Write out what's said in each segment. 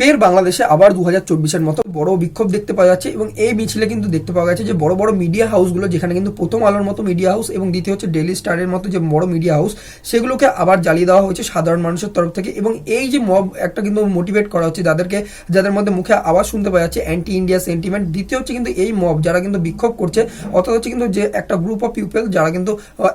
ফের বাংলাদেশে আবার দু হাজার চব্বিশের মতো বড় বিক্ষোভ দেখতে পাওয়া যাচ্ছে এবং এই মিছিলে কিন্তু দেখতে পাওয়া গেছে যে বড় বড় মিডিয়া হাউসগুলো যেখানে কিন্তু প্রথম আলোর মতো মিডিয়া হাউস এবং দ্বিতীয় হচ্ছে ডেলি স্টারের মতো যে বড় মিডিয়া হাউস সেগুলোকে আবার জ্বালিয়ে দেওয়া হয়েছে সাধারণ মানুষের তরফ থেকে এবং এই যে মব একটা কিন্তু মোটিভেট করা হচ্ছে যাদেরকে, যাদের মধ্যে মুখে আওয়াজ শুনতে পাওয়া যাচ্ছে অ্যান্টি ইন্ডিয়া সেন্টিমেন্ট দ্বিতীয় হচ্ছে কিন্তু এই মব যারা কিন্তু বিক্ষোভ করছে, অর্থাৎ হচ্ছে কিন্তু যে একটা গ্রুপ অফ পিপল যারা কিন্তু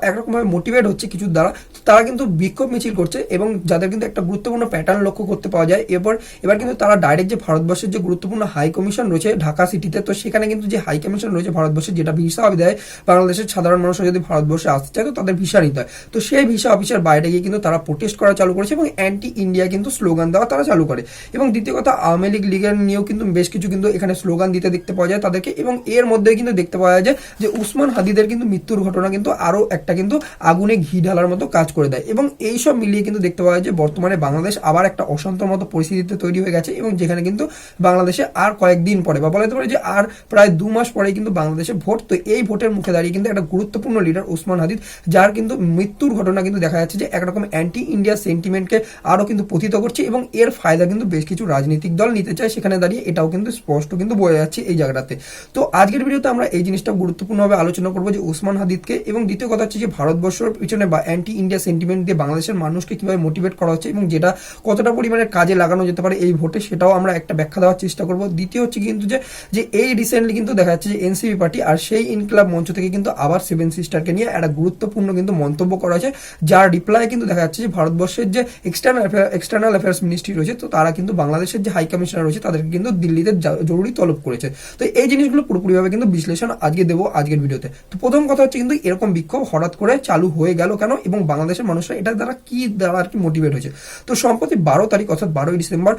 একরকমভাবে মোটিভেট হচ্ছে কিছুর দ্বারা, তারা কিন্তু বিক্ষোভ মিছিল করছে এবং যাদের কিন্তু একটা গুরুত্বপূর্ণ প্যাটার্ন লক্ষ্য করতে পাওয়া যায়। এরপর, এবার কিন্তু তারা ডাইরেক্ট যে ভারতবর্ষের যে গুরুত্বপূর্ণ হাই কমিশন রয়েছে ঢাকা সিটিতে তো সেখানে কিন্তু যে হাই কমিশন রয়েছে ভারতবর্ষের যেটা ভিসা দেয় বাংলাদেশের সাধারণ মানুষ যদি ভারতবর্ষে আসতে চায়, তো তাদের ভিসা নিতে হয়। তো সেই ভিসা অফিসের বাইরে গিয়ে কিন্তু তারা প্রোটেস্ট করা চালু করেছে এবং অ্যান্টি ইন্ডিয়া কিন্তু স্লোগান দেওয়া তারা চালু করে। এবং দ্বিতীয় কথা, আওয়ামী লীগ লীগের নিয়েও কিন্তু বেশ কিছু কিন্তু এখানে স্লোগান দিতে দেখতে পাওয়া যায় তাদেরকে। এবং এর মধ্যে কিন্তু দেখতে পাওয়া যায় যে উসমান হাদিদের কিন্তু মৃত্যুর ঘটনা কিন্তু আরও একটা কিন্তু আগুনে ঘি ঢালার মতো কাজ করে দেয়। এবং এই সব মিলিয়ে কিন্তু দেখতে পাওয়া যায় যে বর্তমানে বাংলাদেশ আবার একটা অশান্তর মতো পরিস্থিতিতে তৈরি হয়ে গেছে। এবং যেখানে কিন্তু বাংলাদেশে আর কয়েকদিন পরে, বা বলা যেতে পারে যে আর প্রায় দু মাস পরে কিন্তু বাংলাদেশে ভোট। তো এই ভোটের মুখে দাঁড়িয়ে কিন্তু একটা গুরুত্বপূর্ণ লিডার উসমান হাদিদ, যার কিন্তু মৃত্যুর ঘটনা কিন্তু দেখা যাচ্ছে যে একরকম অ্যান্টি ইন্ডিয়া সেন্টিমেন্টকে আরও কিন্তু পতিত করছে এবং এর ফায়দা কিন্তু বেশ কিছু রাজনৈতিক দল নিতে চায়। সেখানে দাঁড়িয়ে এটাও কিন্তু স্পষ্ট কিন্তু বোঝা যাচ্ছে এই জায়গাটাতে। তো আজকের ভিডিওতে আমরা এই জিনিসটা গুরুত্বপূর্ণভাবে আলোচনা করব যে উসমান হাদিদকে এবং দ্বিতীয় কথা হচ্ছে যে ভারতবর্ষের পিছনে বা অ্যান্টি ইন্ডিয়া সেন্টিমেন্ট দিয়ে বাংলাদেশের মানুষকে কীভাবে মোটিভেট করা হচ্ছে এবং যেটা কতটা পরিমাণে কাজে লাগানো যেতে পারে এই ভোটে, সেটাও আমরা একটা ব্যাখ্যা দেওয়ার চেষ্টা করব। দ্বিতীয় হচ্ছে কিন্তু যে যে এই রিসেন্টলি কিন্তু দেখা যাচ্ছে যে এনসিপি পার্টি আর সেই ইনক্লাব মঞ্চ থেকে কিন্তু আবার সেভেন সিস্টারকে নিয়ে একটা গুরুত্বপূর্ণ কিন্তু মন্তব্য করা হয়েছে। যার রিপ্লাই কিন্তু দেখা যাচ্ছে যে ভারতবর্ষের যে এক্সটার্নাল এক্সটার্নাল অ্যাফেয়ার্স মিনিস্ট্রি রয়েছে, তো তারা কিন্তু বাংলাদেশের যে হাই কমিশনার রয়েছে, তাদেরকে কিন্তু দিল্লিতে জরুরি তলব করেছে। তো এই জিনিসগুলো পুরোপুরিভাবে কিন্তু বিশ্লেষণ আজকে দেবো আজকের ভিডিওতে। তো প্রথম কথা হচ্ছে কিন্তু এরকম বিক্ষোভ হঠাৎ করে চালু হয়ে গেল কেন? এবং বাংলাদেশের মানুষরা এটা দ্বারা কি দ্বারা আর কি মোটিভেট হয়েছে? তো সম্প্রতি বারো তারিখ, অর্থাৎ বারোই ডিসেম্বর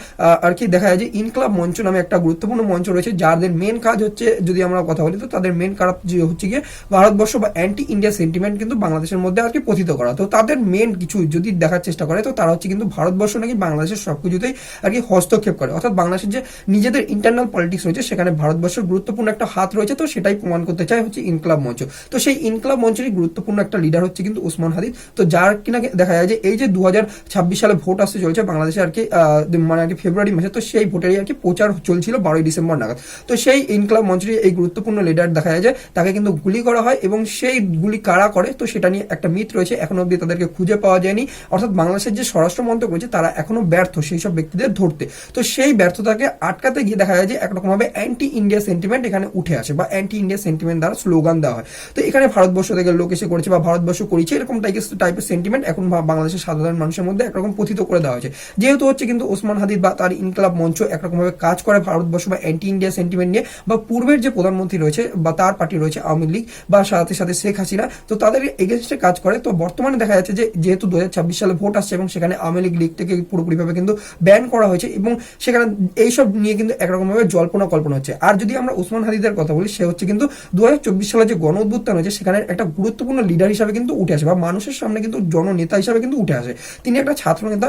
আর কি দেখা যায় যে ইনক্লাব মঞ্চ নামে একটা গুরুত্বপূর্ণ মঞ্চ রয়েছে, যাদের মেন কাজ হচ্ছে, যদি আমরা কথা বলি, তো তাদের মেন কাজ হচ্ছে গিয়ে ভারতবর্ষ বা অ্যান্টি ইন্ডিয়া সেন্টিমেন্ট কিন্তু বাংলাদেশের মধ্যে আর কি পতিত করা। তো তাদের মেন কিছু যদি দেখার চেষ্টা করে, তো তারা হচ্ছে কিন্তু ভারতবর্ষ নাকি বাংলাদেশের সবকিছুতেই আর কি হস্তক্ষেপ করে। অর্থাৎ বাংলাদেশের যে নিজেদের ইন্টারনাল পলিটিক্স রয়েছে, সেখানে ভারতবর্ষের গুরুত্বপূর্ণ একটা হাত রয়েছে, তো সেটাই প্রমাণ করতে চায় হচ্ছে ইনকলাব মঞ্চ। তো সেই ইনকলাব মঞ্চেরই গুরুত্বপূর্ণ একটা লিডার হচ্ছে কিন্তু উসমান হাদিদ তো যার কিনা দেখা যায় যে এই যে দু হাজার ছাব্বিশ সালে ভোট আসতে চলছে, বাংলাদেশে আর কি মানে আর কি ফেব্রুয়ারি মাসে, তো সেই ভোটেরই আর কি প্রচার চলছিল বারোই ডিসেম্বর নাগাদ। তো সেই ইনকলাব মঞ্চেরই এই গুরুত্বপূর্ণ লিডার দেখা যায় যে তাকে কিন্তু গুলি করা হয় এবং সেই গুলি কারা করে, তো সেটা নিয়ে একটা মিথ রয়েছে, এখনও অব্দি তাদেরকে খুঁজে পাওয়া যায়নি। অর্থাৎ বাংলাদেশের যে স্বরাষ্ট্র মন্ত্রক রয়েছে, তারা এখনও ব্যর্থ সেই সব ব্যক্তিদের ধরতে। তো সেই ব্যর্থতাকে আটকাতে গিয়ে দেখা যায় যে একরকম ভাবে অ্যান্টি ইন্ডিয়া সেন্টিমেন্ট এখানে উঠে আসে বা অ্যান্টি ইন্ডিয়া সেন্টিমেন্ট দ্বারা স্লোগান দেওয়া হয়। তো এখানে ভারতবর্ষ থেকে লোক এসে করেছে বা ভারতবর্ষ করেছে, এরকম টাইপের টাইপের সেন্টিমেন্ট এখন বাংলাদেশের সাধারণ মানুষের মধ্যে একরকম পথিত করে দেওয়া হয়েছে। যেহেতু হচ্ছে কিন্তু ওসমান হাদিদ বা তার ইনকলাব মঞ্চ একরকম ভাবে কাজ করে ভারতবর্ষ বা অ্যান্টি ইন্ডিয়া সেন্টিমেন্ট নিয়ে বা পূর্বের যে প্রধানমন্ত্রী রয়েছে বা তার পার্টি রয়েছে আওয়ামী লীগ বা সাথে সাথে শেখ হাসিনা, তো তাদের এগেনস্টে কাজ করে। তো বর্তমানে দেখা যাচ্ছে যে যেহেতু দু হাজার ছাব্বিশ সালে ভোট আসছে এবং সেখানে আওয়ামী লীগ লীগ থেকে পুরোপুরিভাবে কিন্তু ব্যান করা হয়েছে এবং সেখানে এইসব নিয়ে কিন্তু একরকম ভাবে জল্পনা কল্পনা হচ্ছে। আর যদি আমরা ওসমান হাদিদের কথা বলি, সে হচ্ছে কিন্তু দু হাজার চব্বিশ সালে যে গণ উদ্বোধন হয়েছে, সেখানে একটা গুরুত্বপূর্ণ লিডার হিসাবে কিন্তু উঠে আসে বা মানুষের সামনে কিন্তু জননেতা হিসাবে কিন্তু উঠে আসে। তিনি একটা ছাত্র নেতা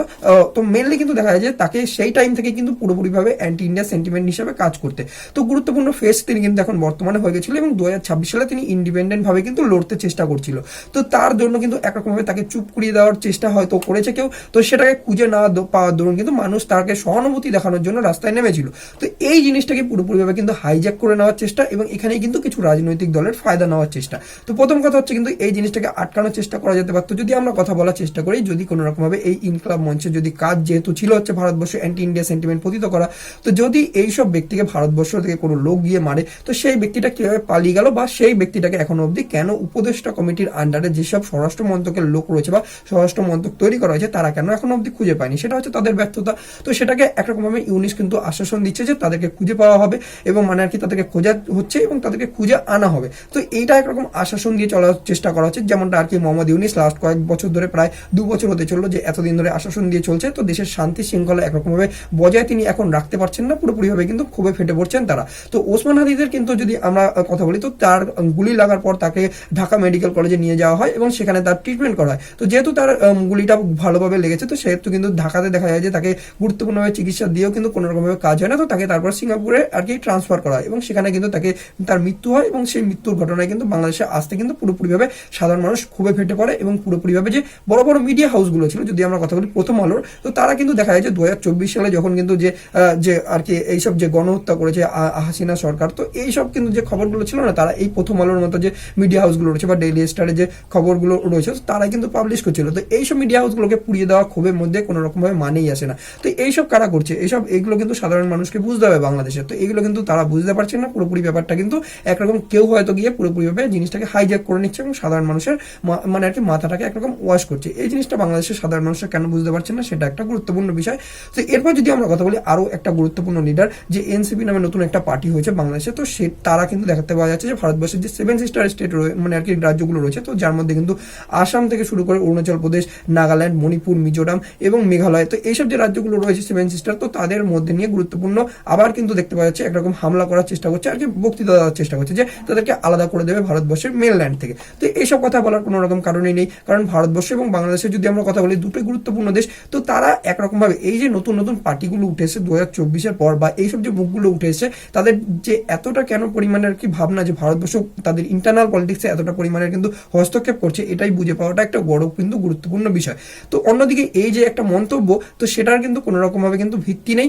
তো মেনলি কিন্তু দেখা যায় যে তাকে সেই টাইম থেকে কিন্তু পুরোপুরিভাবে অ্যান্টি ইন্ডিয়া সেন্টিমেন্ট হিসাবে কাজ করতে। তো গুরুত্বপূর্ণ ফেস তিনি কিন্তু এখন বর্তমানে হয়ে গেছিল এবং দু সালে তিনি ইন্ডিপেন্ডেন্ট ভাবে কিন্তু লড়তে চেষ্টা করছিল। তো তার জন্য কিন্তু একরকম ভাবে তাকে চুপ করিয়ে দেওয়ার চেষ্টা হয়তো করেছে কেউ। তো সেটাকে খুঁজে না পাওয়ার দরুন কিন্তু মানুষ তাকে সহানুভূতি দেখানোর জন্য রাস্তায় নেমেছিল। তো এই জিনিসটাকে পুরোপুরিভাবে কিন্তু হাইজ্যাক করে নেওয়ার চেষ্টা এবং এখানে কিন্তু কিছু রাজনৈতিক দলের ফায়দা নেওয়ার চেষ্টা। তো প্রথম কথা হচ্ছে কিন্তু এই জিনিসটাকে আটকানোর চেষ্টা করা যেতে পারতো। যদি আমরা কথা বলার চেষ্টা করি, যদি কোনো রকম ভাবে এই ইনকলাব মঞ্চে যদি কাজ যেহেতু ছিল হচ্ছে ভারতবর্ষ অ্যান্টি ইন্ডিয়া সেন্টিমেন্ট পতিত করা। তো যদি এই সব ব্যক্তিকে ভারতবর্ষ থেকে কোনো লোক গিয়ে মারে, তো সেই ব্যক্তিটা কীভাবে পালিয়ে গেল বা সেই ব্যক্তিটাকে এখনও অবধি কেন উপদেষ্টা কমিটির আন্ডারে যেসব স্বরাষ্ট্র মন্ত্রকের লোক রয়েছে বা স্বরাষ্ট্র মন্ত্রক তৈরি করা হয়েছে, তারা কেন এখনও অবধি খুঁজে পায়নি? সেটা হচ্ছে তাদের ব্যর্থতা। তো সেটাকে একরকম ভাবে ইউনিস কিন্তু আশ্বাসন দিচ্ছে যে তাদেরকে খুঁজে পাওয়া হবে এবং মানে আর কি তাদেরকে খোঁজা হচ্ছে এবং তাদেরকে খুঁজে আনা হবে। তো এইটা একরকম আশ্বাসন দিয়ে চলার চেষ্টা করা হচ্ছে, যেমনটা আর কি মোহাম্মদ ইউনিস লাস্ট কয়েক বছর ধরে প্রায় দু বছর হতে চলল যে এতদিন ধরে আশ্বাসন দিয়ে চলছে। তো দেশের শান্তি শৃঙ্খলা একরকম ভাবে বজায় তিনি এখন রাখতে পারছেন না, পুরোপুরিভাবে কিন্তু খুবই ফেটে পড়ছেন তারা। তো ওসমান হাদিদের কিন্তু যদি আমরা কথা বলি, তো তার গুলি লাগার পর তাকে ঢাকা মেডিকেল কলেজে নিয়ে যাওয়া হয় এবং সেখানে তার ট্রিটমেন্ট করা হয়। তো যেহেতু তার গুলিটা ভালোভাবে লেগেছে, তো সেহেতু কিন্তু ঢাকাতে দেখা যায় যে তাকে গুরুত্বপূর্ণভাবে চিকিৎসা দিয়েও কিন্তু কোনো রকমভাবে কাজ হয় না। তো তাকে তারপর সিঙ্গাপুরে আর কি ট্রান্সফার করা হয় এবং সেখানে কিন্তু তাকে, তার মৃত্যু হয় এবং সেই মৃত্যুর ঘটনায় কিন্তু বাংলাদেশে আসতে কিন্তু পুরোপুরিভাবে সাধারণ মানুষ খুবই ফেটে পড়ে এবং পুরোপুরিভাবে যে বড় বড় মিডিয়া হাউসগুলো ছিল, যদি আমরা কথা বলি প্রথম আলোর, তো তারা কিন্তু দেখা যায় যে দু হাজার চব্বিশ সালে যখন তখন কিন্তু যে যে আর কি এইসব যে গণহত্যা করেছে হাসিনা সরকার, তো এইসব কিন্তু যে খবরগুলো ছিল না, তারা এই প্রথম আলোর মতো যে মিডিয়া হাউসগুলো রয়েছে বা ডেইলি স্টারে যে খবরগুলো রয়েছে তারা কিন্তু পাবলিশ করছিল। তো এইসব মিডিয়া হাউসগুলোকে পুড়িয়ে দেওয়া ক্ষোভের মধ্যে কোনো রকম ভাবে মানেই আসে না। তো এইসব কারা করছে? এইসব, এগুলো কিন্তু সাধারণ মানুষকে বুঝতে হবে বাংলাদেশে। তো এগুলো কিন্তু তারা বুঝতে পারছে না, পুরোপুরি ব্যাপারটা কিন্তু একরকম কেউ হয়তো গিয়ে পুরোপুরিভাবে জিনিসটাকে হাইজ্যাক করে নিচ্ছে এবং সাধারণ মানুষের মানে আর কি মাথাটাকে একরকম ওয়াশ করছে। এই জিনিসটা বাংলাদেশের সাধারণ মানুষরা কেন বুঝতে পারছে না, সেটা একটা গুরুত্বপূর্ণ বিষয়। তো এরপর যদি আমরা কথা বলি আরও একটা গুরুত্বপূর্ণ লিডার যে এনসিপি নামে নতুন একটা পার্টি হয়েছে বাংলাদেশে, তো সে, তারা কিন্তু দেখাতে পাওয়া যাচ্ছে যে ভারতবর্ষের যে সেভেন সিস্টার স্টেট মানে আর কি রাজ্যগুলো রয়েছে, তো যার মধ্যে কিন্তু আসাম থেকে শুরু করে অরুণাচল প্রদেশ, নাগাল্যান্ড, মণিপুর, মিজোরাম এবং মেঘালয়, তো এইসব যে রাজ্যগুলো রয়েছে সেভেন সিস্টার তো তাদের মধ্যে নিয়ে গুরুত্বপূর্ণ আবার কিন্তু দেখতে পাওয়া যাচ্ছে একরকম হামলা করার চেষ্টা করছে, আর কি বক্তৃতা দেওয়ার চেষ্টা করছে যে তাদেরকে আলাদা করে দেবে ভারতবর্ষের মেনল্যান্ড থেকে। তো এইসব কথা বলার কোনো রকম কারণই নেই, কারণ ভারতবর্ষ এবং বাংলাদেশের যদি আমরা কথা বলি দুটোই গুরুত্বপূর্ণ দেশ, তো তারা একরকম ভাবে এই যে নতুন নতুন পার্টিগুলো উঠে এসেছে দু হাজার চব্বিশের পর বা এইসব যে মুখগুলো উঠে এসেছে, তাদের যে এতটা কেন পরিমাণে আর কি ভাবনা যে ভারতবর্ষ তাদের ইন্টারনাল পলিটিক্সে এতটা পরিমাণে কিন্তু হস্তক্ষেপ করছে, এটাই বুঝে পাওয়াটা একটা বড় কিন্তু গুরুত্বপূর্ণ বিষয়। তো অন্যদিকে এই যে একটা মন্তব্য, তো সেটার কিন্তু কোনো রকম ভাবে কিন্তু ভিত্তি নেই।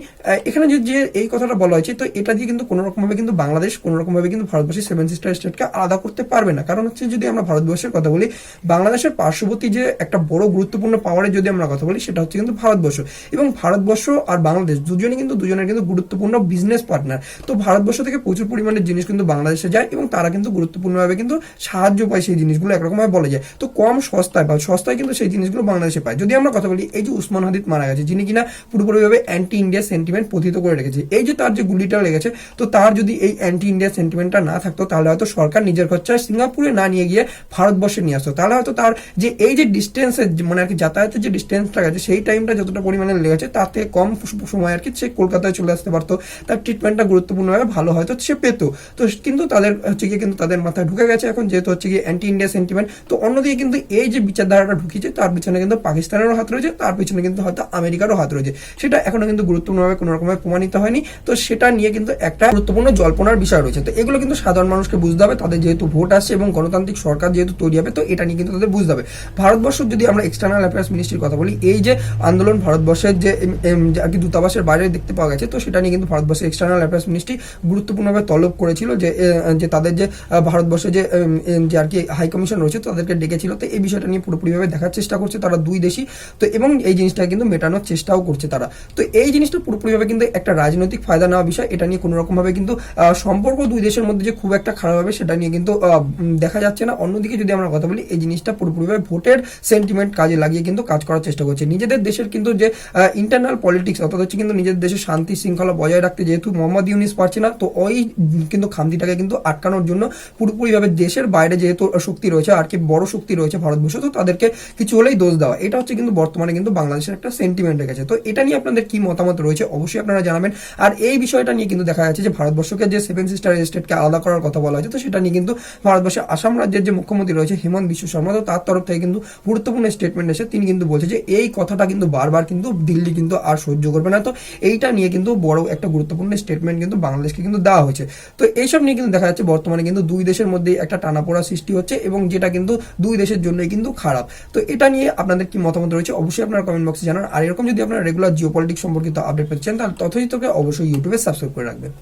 এখানে যে এই কথাটা বলা হয়েছে, তো এটা দিয়ে কিন্তু কোনো রকম ভাবে কিন্তু বাংলাদেশ কোনো রকম ভাবে কিন্তু ভারতবর্ষের সেভেন সিস্টার স্টেটকে আলাদা করতে পারবে না। কারণ হচ্ছে যদি আমরা ভারতবর্ষের কথা বলি, বাংলাদেশের পার্শ্ববর্তী যে একটা বড় গুরুত্বপূর্ণ পাওয়ারের যদি আমরা কথা বলি, সেটা হচ্ছে কিন্তু ভারতবর্ষ। এবং ভারতবর্ষ আর বাংলাদেশ দুজনে কিন্তু, দুজনের কিন্তু গুরুত্বপূর্ণ বিজনেস পার্টনার তো ভারতবর্ষ থেকে প্রচুর পরিমাণের জিনিস কিন্তু বাংলাদেশে যায় এবং তারা কিন্তু গুরুত্বপূর্ণভাবে কিন্তু সাহায্য পায় সেই জিনিসগুলো একরকমভাবে বলা যায়। তো কম সস্তায় বা সস্তায় কিন্তু সেই জিনিসগুলো বাংলাদেশে পায়। যদি আমরা কথা বলি, এই যে উসমান হাদিদ মারা গেছে, যিনি কিনা পুরোপুরিভাবে অ্যান্টি ইন্ডিয়া সেন্টিমেন্ট প্রথিত করে রেখেছে। এই যে তার যে গুলিটা লেগেছে, তো তার যদি এই অ্যান্টি ইন্ডিয়া সেন্টিমেন্টটা না থাকতো, তাহলে হয়তো সরকার নিজের খরচায় সিঙ্গাপুরে না নিয়ে গিয়ে ভারতবর্ষে নিয়ে আসতো। তাহলে হয়তো তার যে, এই যে ডিস্টেন্সের মানে আর কি যাতায়াতের যে ডিস্টেন্সটা গেছে, সেই টাইমটা যতটা পরিমাণে লেগেছে, তার থেকে কম সময় আর কি সে কলকাতায় চলে আসতে পারতো। তার ট্রিটমেন্টটা গুরুত্বপূর্ণভাবে ভালো হয়তো সে পেতো। তো কিন্তু তাদের, হচ্ছে গিয়ে কিন্তু তাদের মাথায় ঢুকে গেছে এখন যেহেতু হচ্ছে গিয়ে অ্যান্টি ইন্ডিয়া সেন্টিমেন্ট তো অন্যদিকে কিন্তু এই যে বিচারধারাটা ঢুকিয়েছে, তার পিছনে কিন্তু পাকিস্তানেরও হাত রয়েছে, তার পিছনে কিন্তু হয়তো আমেরিকারও হাত রয়েছে। সেটা এখনও কিন্তু গুরুত্বপূর্ণভাবে কোনো রকমের প্রমাণিত হয়নি। তো সেটা নিয়ে কিন্তু একটা গুরুত্বপূর্ণ জল্পনার বিষয় রয়েছে। তো এগুলো কিন্তু সাধারণ মানুষকে বুঝতে হবে, তাদের যেহেতু ভোট আসছে এবং গণতান্ত্রিক সরকার যেহেতু তৈরি হবে, তো এটা নিয়ে কিন্তু তাদের বুঝতে হবে। ভারতবর্ষ যদি আমরা এক্সটার্নাল অ্যাফেয়ার্স মিনিস্ট্রির কথা বলি, এই যে আন্দোলন ভারতবর্ষের যে কি দূতাবাসের বাইরে দেখতে পাওয়া গেছে। তো সেটা নিয়ে কিন্তু ভারতবর্ষের এক্সটার্নাল অ্যাফেয়ার্স মিনিস্ট্রি গুরুত্বপূর্ণভাবে তলব করেছিল যে যে তাদের যে ভারতবর্ষে যে যে আর কি হাই কমিশন রয়েছে, তাদেরকে ডেকেছিল। তো এই বিষয়টা নিয়ে পুরোপুরিভাবে দেখার চেষ্টা করছে তারা দুই দেশই। তো এবং এই জিনিসটা কিন্তু মেটানোর চেষ্টাও করছে তারা। তো এই জিনিসটা পুরোপুরিভাবে কিন্তু একটা রাজনৈতিক ফায়দা নেওয়া বিষয়। এটা নিয়ে কোনো রকম ভাবে কিন্তু সম্পর্ক দুই দেশের মধ্যে যে খুব একটা খারাপ হবে সেটা নিয়ে কিন্তু দেখা যাচ্ছে না। অন্যদিকে যদি আমরা কথা বলি, এই জিনিসটা পুরোপুরিভাবে ভোটের সেন্টিমেন্ট কাজে লাগিয়ে কিন্তু কাজ করার চেষ্টা করছে। নিজেদের দেশের কিন্তু যে ইন্টারনাল পলিটিক্স অর্থাৎ হচ্ছে কিন্তু নিজেদের দেশের শান্তি শৃঙ্খলা বজায় রাখতে যেহেতু মোহাম্মদ ইউনিস পারছে না, তো ওই কিন্তু খামতিটাকে কিন্তু আটকানোর জন্য পুরোপুরিভাবে দেশের বাইরে যেহেতু শক্তি রয়েছে, আর কি বড় শক্তি রয়েছে ভারতবর্ষ, তো তাদেরকে কিছু হলেই দোষ দেওয়া। এটা হচ্ছে কিন্তু বর্তমানে কিন্তু বাংলাদেশের একটা সেন্টিমেন্ট রেখেছে তো এটা নিয়ে আপনাদের কি মতামত রয়েছে অবশ্যই আপনারা জানাবেন। আর এই বিষয়টা নিয়ে কিন্তু দেখা যাচ্ছে যে ভারতবর্ষকে যে সেভেন সিস্টার স্টেটকে আলাদা করার কথা বলা হয়েছে, তো সেটা নিয়ে কিন্তু ভারতবর্ষের আসাম রাজ্যের যে মুখ্যমন্ত্রী রয়েছে হেমন্ত বিশ্ব শর্মা, তো তার তরফ থেকে কিন্তু গুরুত্বপূর্ণ স্টেটমেন্ট এসে তিনি কিন্তু বলছে যে এই কথাটা কিন্তু বারবার কিন্তু দিল্লি কিন্তু আর সহ্য করবে না। তো এইটা নিয়ে কিন্তু বড় একটা গুরুত্বপূর্ণ স্টেটমেন্ট কিন্তু বাংলাদেশকে কিন্তু দেওয়া হয়েছে। তো এইসব নিয়ে কিন্তু দেখা যাচ্ছে বর্তমানে কিন্তু দুই দেশের মধ্যে একটা টানাপোড়া সৃষ্টি হচ্ছে এবং যেটা কিন্তু দুই দেশের জন্যই কিন্তু খারাপ। তো এটা নিয়ে আপনাদের কি মতামত রয়েছে অবশ্যই আপনারা কমেন্ট বক্সে জানান। আর এরকম যদি আপনারা রেগুলার জিও সম্পর্কিত আপডেট পেতে চান, তাহলে তোকে অবশ্যই ইউটিউবে সাবস্ক্রাইব করে রাখবেন।